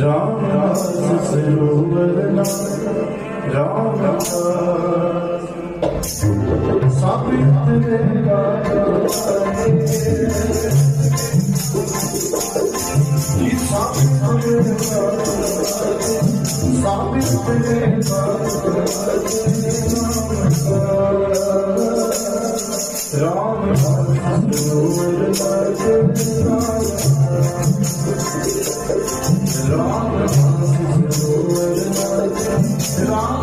ਰਾਮ ਰਾਸ ਸਰੋਵਰ ਨਾਮ। ਰਾਮ ਰਾਸ ਸਾਬਿਤ ਦੇ ਗਾਏ ਇਹ ਸਾਬਿਤ ਦੇ ਸਾਬਿਤ ਰਾਮ ਰਾਮ ਸਰੋਵਰ ਰਾਮ ਰਾਮ ਸਰੋਵਰ ਰਾਮ